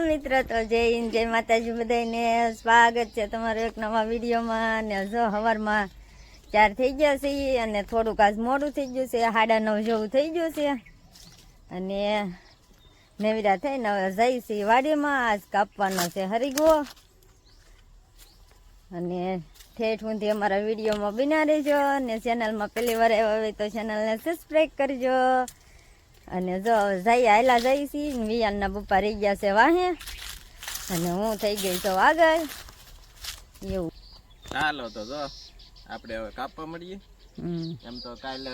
મિત્રો, તો જય હિન્દ, જય માતાજી બધાને સ્વાગત છે તમારો એક નવા વિડીયોમાં. ને જો સવારમાં ચાર થઈ ગયા છે અને થોડુંક આજ મોડું થઈ ગયું છે. સાડા નવ જેવું થઈ ગયું છે. અને નેવડા થઈને હવે જઈ છે વાડીમાં. આજ કાપવાનો છે હરીગો. અને ઠેઠ ઊંધી અમારા વિડીયોમાં બિના રહેજો. અને ચેનલમાં પહેલી વાર આવ્યા હોય તો ચેનલને સબસ્ક્રાઈબ કરજો. અને જો જઈ આયલા જઈ છી ને વિયાનના પપ્પા રહી ગયા છે વાહે. અને હું થઈ ગઈ તો આગળ. એવું. ચાલો તો જો આપણે હવે કાપવા મળીએ. એમ તો કાલે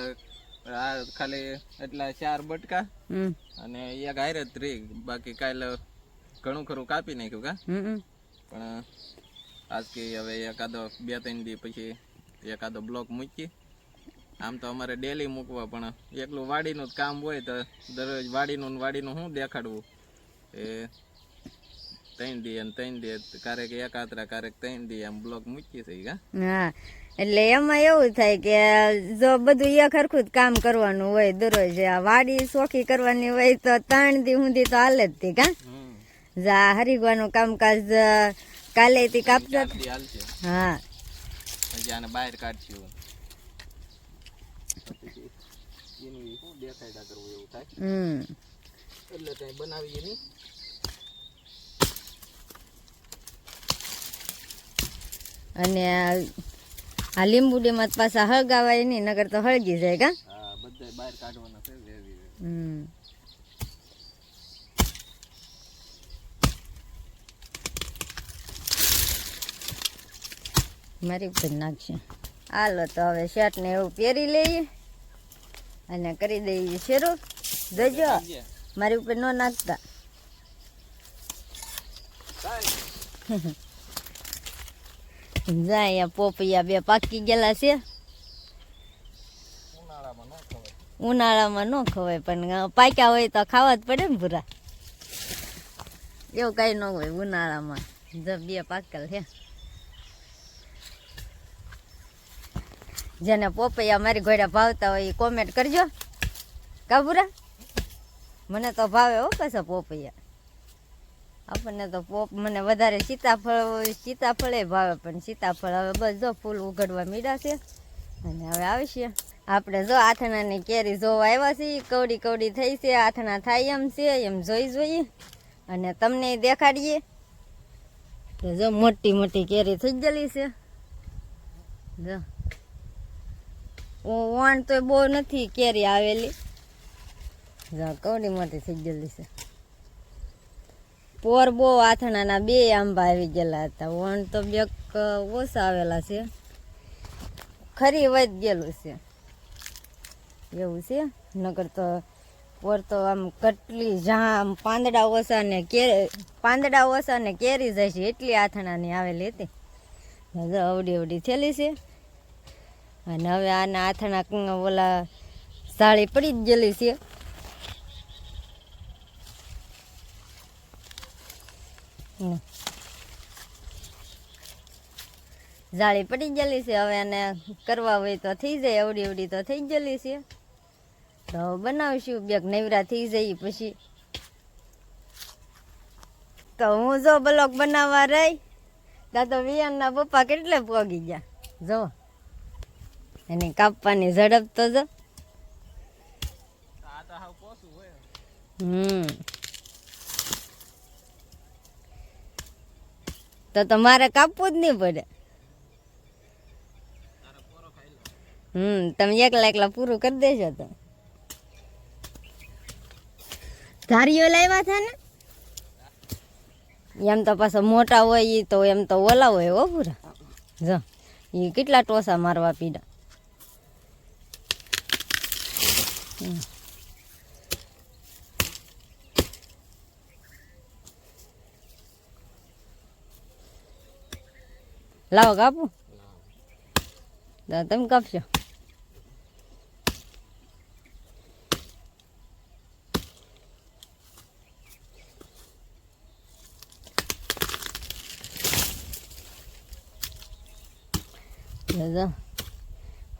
આ ખાલી એટલા ચાર બટકા. હમ. અને એક હારે રહી બાકી કાલે ઘણું ખરું કાપી નાખ્યું કા? હમ પણ આજ કે હવે એકાદો બે ત્રણ દી પછી એકાદો બ્લોક મૂકીએ. આમ તો અમારે ડેલી મૂકવા પણ એકલું વાડીનું જ કામ હોય તો દરરોજ વાડીનું ને વાડીનું શું દેખાડવું? એ ત્રણ દી અને ત્રણ દી ક્યારેક એકાત્રા ક્યારેક ત્રણ દી આમ બ્લોક મૂકી થઈ હા? એટલે એમાં એવું થાય કે જો બધું એક હરખું જ કામ કરવાનું હોય દરરોજ આ વાડી સોખી કરવાની હોય તો ત્રણ દી સુધી તો હાલે જ તી કા? જા હરીગવાનું કામકાજ કાલે થી કાપતા હા. બહાર કાઢશું પછી એનું શું દેખાયડા કરવું એવું થાય. હમ. એટલે કઈ બનાવીએ નહીં. અને આ લીંબુડીમાં પાછા હળગાવાય નહીં નગર તો હળગી જાય કા? હા બધા બહાર કાઢવાના છે વેવી વેવી. હમ. મારી ઉપર નાખશે હાલો તો હવે શર્ટ ને એવું પહેરી લઈએ. અને કરી દઈએ શરૂ? જોજો મારી ઉપર ન નાખતા. જાય પોપૈયા બે પાકી ગયેલા છે. ઉનાળામાં ન ખવાય. ઉનાળામાં ન ખવાય પણ પાક્યા હોય તો ખાવા જ પડે ને ભૂરા. એવું કઈ ન હોય ઉનાળામાં. જો બે પાકેલ છે. જેને પોપૈયા મારી ઘોડા ભાવતા હોય એ કોમેન્ટ કરજો. કાબુરા મને તો ભાવે હો પાછા પોપૈયા. આપણને તો પોપ, મને વધારે સીતાફળ, સીતાફળે ભાવે, પણ સીતાફળ હવે બસ જો ફૂલ ઉઘડવા મીડા છે. અને હવે આવશે. આપણે જો આથણાની કેરી જોવા આવ્યા છીએ કવડી કવડી થઈ છે, આથણા થાય એમ છે, એમ જોઈ જોઈએ અને તમને દેખાડીએ. તો જો મોટી મોટી કેરી થઈ ગયેલી છે. જો. વાણ તો બહુ નથી કેરી આવેલી. જા કવડી મોટી થઈ ગયેલી છે. પોર બહુ આથણાના બે આંબા આવી ગયેલા હતા. વણ તો બે ઓછા આવેલા છે. ખરી વધ ગયેલું છે. એવું છે? નગર તો પોર તો આમ કટલી જામ પાંદડા ઓછા ને કે પાંદડા ઓછા ને કેરી છે એટલી આથણાની આવેલી હતી. જો અવડી અવડી થયેલી છે. અને હવે આના આથણા ઓલા સાળી પડી જ ગયેલી છે. જાળી પડી ગયેલી છે, હવે એને કરવા હોય તો થઈ જાય, અવડી અવડી તો થઈ ગયેલી છે. તો બનાવીશું, બેગ નવરા થઈ જઈ પછી. તો હું જો બ્લોક બનાવવા રહી તો વિયાનના પપ્પા કેટલે પોગી ગયા? જો. એની કાપવાની ઝડપ તો જો. હમ. તો તમારે કાપવું જ નહીં પડે. હમ, તમે એકલા એકલા પૂરું કરી દેજો તો. ધારીઓ લાવ્યા હતા ને? એમ તો પાછા મોટા હોય એ તો એમ તો ઓલા હોય હો પૂરા. જો એ કેટલા ટોસા મારવા પીડા. લાવો કાપું તો તમે કાપશો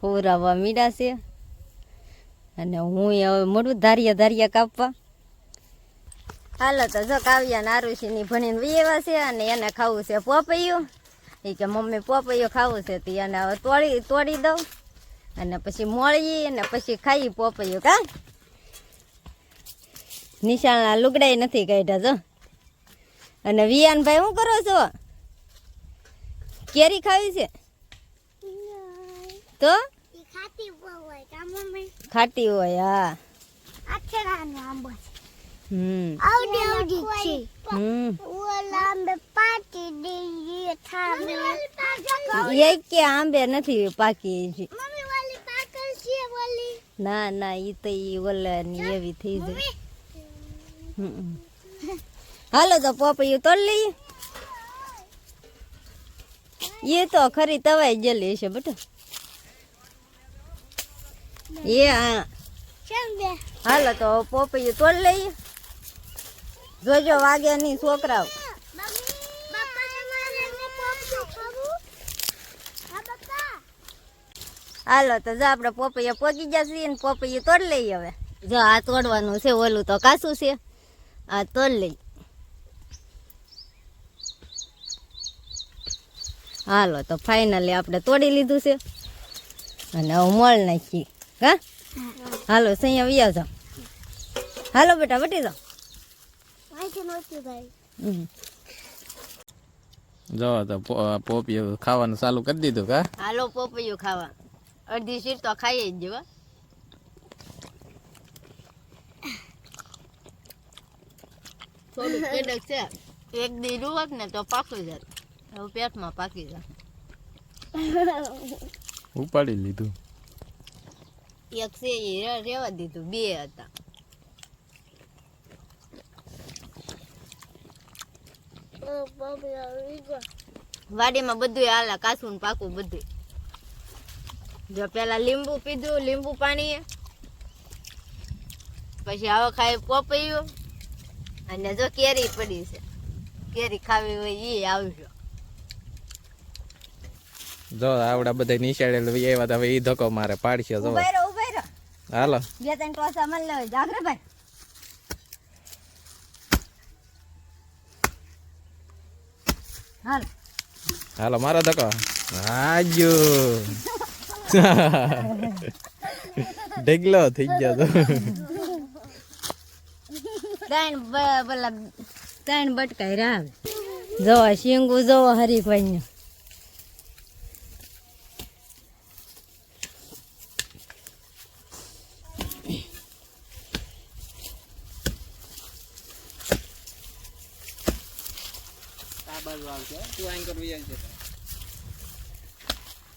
હોરાવા મીડા છે અને હું હવે મોડું ધારિયા ધારિયા કાપવા. હાલો તો જો કાવ્યા નારુષીની ભણીને વિયેવા છે અને એને ખાવું છે પોપૈયું. એ કે મમ્મી પોપૈયું ખાવું છે તે એને હવે તોડી તોડી દઉં. અને પછી મોળી અને પછી ખાઈ પોપૈયું. કા? નિશાળના લુગડાય નથી કાઢ્યા જો. અને વિયાનભાઈ શું કરો છો? કેરી ખાવી છે? તો? ખાટી હોય હા. આંબો હમ. કે નથી પાકી છે ના ના ઈ તો ઈ ઓલાની એવી થઈ જાય. હાલો તો પોપૈયું તોડ લઈએ. એ તો ખરી તવાઈ જલી છે બેટા. એ હા હાલો તો પોપૈયું તોડ લઈએ. જોજો વાગે નહીં છોકરાઓ. હા હાલો તો જો આપણે પોપૈયા પોગી જશે ને પોપૈયું તોડ લઈએ હવે. જો આ તોડવાનું છે ઓલું તો કાસું છે. આ તોડ લઈ. હાલો તો ફાઇનલી આપણે તોડી લીધું છે. અને હવે મોળ નાખી હા? હાલો સૈયા વિયા જાઓ. હાલો બેટા વટી જાઓ. જો તો પોપિયું ખાવાનું ચાલુ કરી દીધું કા? હાલો પોપૈયું ખાવા. અડધી સીટ તો ખાઈ જ જવા થોડું કડક છે. એક દી રૂવક ને તો પાકી જાય હવે પેટમાં પાકી જાય ઉપાડી લીધું. એક છે એ રેવા દીધું બે હતા. આવી વાડીમાં બધું હાલા કાસું પાકું બધું જો પેલા લીંબુ પીધું લીંબુ પાણી પછી હવે ખાઈ પોપૈયું. અને જો કેરી પડી છે. કેરી ખાવી હોય એ આવજો. જો આવડા બધા નિશાળે એવા તો હવે ઈ ધક્કો મારે પાડશે જો હાલો. બે ત્રણ ટોસ અમલ લેવા જાગરે ભાઈ. હાલ. હાલો મારો ધક્કો. હાજો ઢગલો થઈ ગયો તો. ત્રણ બ- પેલા ત્રણ બટકાઈ જવા શિંગુ શીંગુ જોવો હરીભાઈ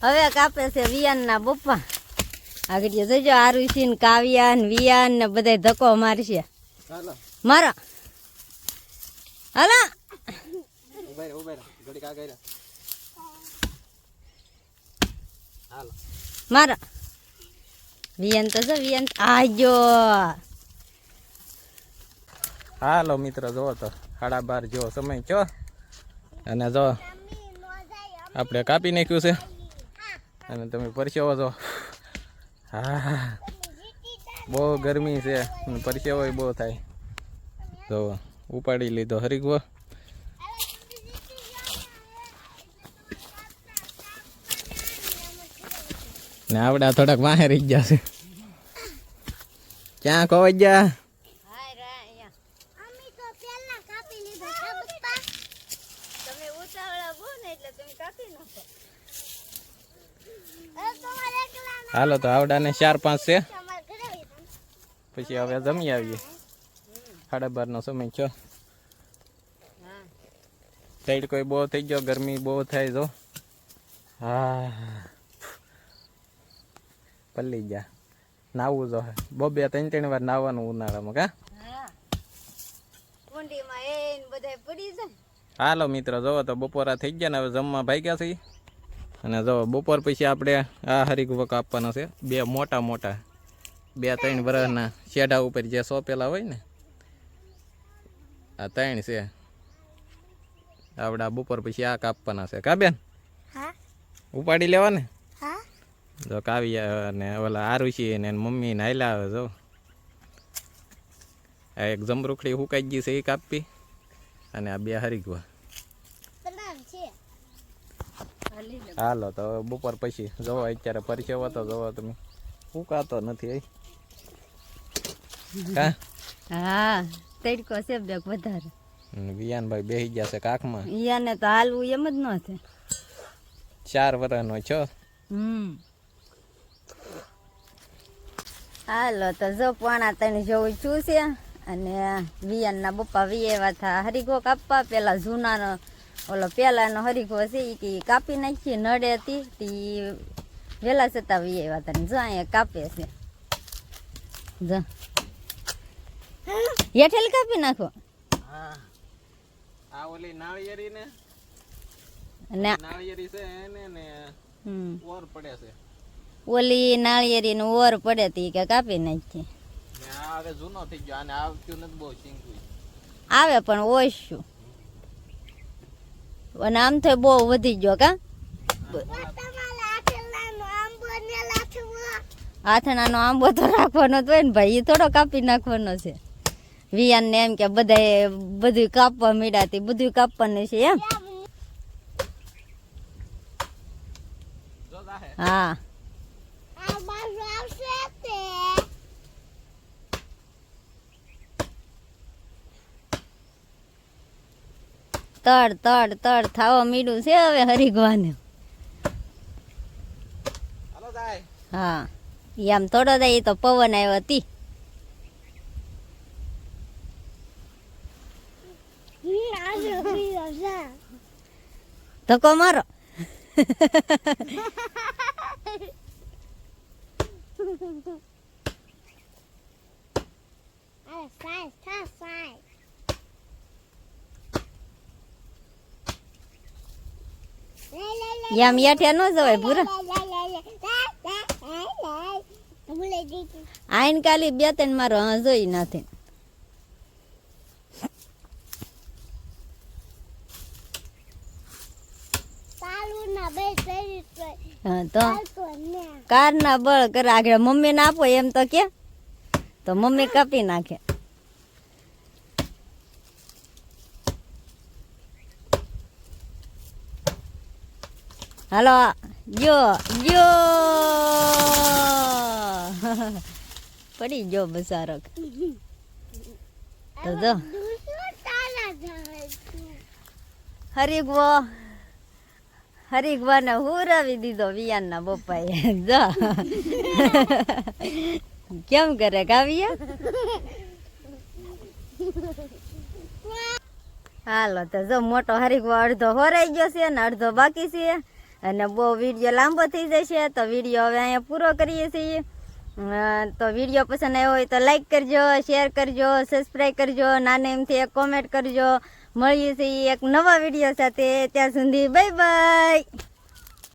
હવે કાપે છે વિયાન ના બપ્પા આગળ જોજો આરુષી ને કાવ્યા ને વિયાન ને બધા ધક્કો મારશે. મારા. હાલો. મારો. વિયાન તો જો, વિયાન. આજો. હાલો મિત્ર, જોવો તો. સાડા બાર જેવો સમય છો અને જો, આપણે કાપી નાખ્યું છે. અને તમે પરસેવો છો. હા બહુ ગરમી છે અને પરસેવો બહુ થાય. જો, ઉપાડી લીધો હરીગવો ને આપણે થોડાક વાહે ગયા છે. ક્યાં ખોવાઈ ગયા અમી તો પેલા કાપી લીધો કા બાપા તમે ઉતાવળા બહુ ને એટલે તમે કાપી નાખો એ તમારે એકલા ના હાલો તો આવડાને ચાર પાંચ છે. પછી હવે જમી આવીએ. સાડા બારનો સમય છો સાઈડ કોઈ બહુ થઈ ગયો ગરમી બહુ થાય જો. હા. પલ્લી ગયા નાવું જો. બહુ બે ત્રણ ત્રણ વાર નાવાનું ઉનાળામાં કા? હાલો મિત્રો જોવો તો બપોરા થઈ ગયા ને હવે જમવા ભાગ્યા છે અને જો બપોર પછી આપણે આ હરીગવક આપવાના છે. બે મોટા મોટા. બે ત્રણ વર્ષના શેઢા ઉપર જે સોંપેલા હોય ને આ ત્રણ છે. આવડા બપોર પછી આ કાપવાના છે. કા બેન? ઉપાડી લેવા ને હા. જો કાવ્યા ને ઓલા આરુષી ને મમ્મી ને હાલ્યા આવે જો. આ એક જમરૂખડી હુકાઈ ગઈ છે એ કાપી અને આ બે હરીગવા બનાવ છે હાલો તો બપોર પછી જવો. અત્યારે પરિચય તો જવો તમે. ઉકાતો નથી એ હા તડકો છે બેગ વધારે. વિયાનભાઈ બેસી ગયા છે કાકમાં. ઈયાને તો હાલવું એમ જ ન છે. ચાર વર્ષનો છો? હમ. હાલો તો જો પોણા ત્રણ જેવું છું છે અને વિયાનના બપ્પા વિયેવા થા. હરીગો કાપવા પેલા જૂનાનો ઓલો પેલાનો હરીફો છે એ કે કાપી નાખી નડે હતી તે વેલા છતાં વિયેવા હતા ને જો અહીંયા કાપે છે. જો. હેઠેલ કાપી નાખો. આ ઓલી નાળિયેરી ને નાળિયેરી છે એને ને ઓર પડે છે. ઓલી નાળિયેરીનું ઓર પડે તી કે કાપી નાખી આવે જૂનો થઈ ગયો આવતું નથી બહુ આવે પણ ઓછું. અને આમ તો બહુ વધી ગયો કા? આંબો આથણાનો આંબો તો રાખવાનો હોય ને ભાઈ એ થોડો કાપી નાખવાનો છે. વિયાન ને એમ કે બધાએ બધું કાપવા મીડાતી બધું કાપવાનું છે એમ? હા આ બાજુ આવશે તે તડ તડ તડ થાવો મીડું છે હવે હરીગવાને. હાલો હા એ આમ થોડો દઈ તો પવન આવ્યો હતી ધક્કો મારો. અરે સાઈ ના તો ચાલતો ને બળ કરે આગળ. મમ્મી ને આપો એમ તો કે. તો મમ્મી કાપી નાખે. હાલો જો જો પડી ગયો બસારો તો જો હરીગવો હરીગવાને હુરાવી દીધો વિયાનના બપ્પાએ જો કેમ કરે કાવ્યા હાલો તો જો મોટો હરીગવો અડધો હોરાઈ ગયો છે ને અડધો બાકી છે અને બહુ વીડિયો લાંબો થઈ જશે, તો વીડિયો હવે અહીંયા પૂરો કરીએ છીએ. તો વીડિયો પસંદ આવ્યો હોય તો લાઈક કરજો શેર કરજો સબસ્ક્રાઈબ કરજો, નાને એમથી એક કોમેન્ટ કરજો. મળીએ છીએ એક નવા વીડિયો સાથે. ત્યાં સુધી બાય બાય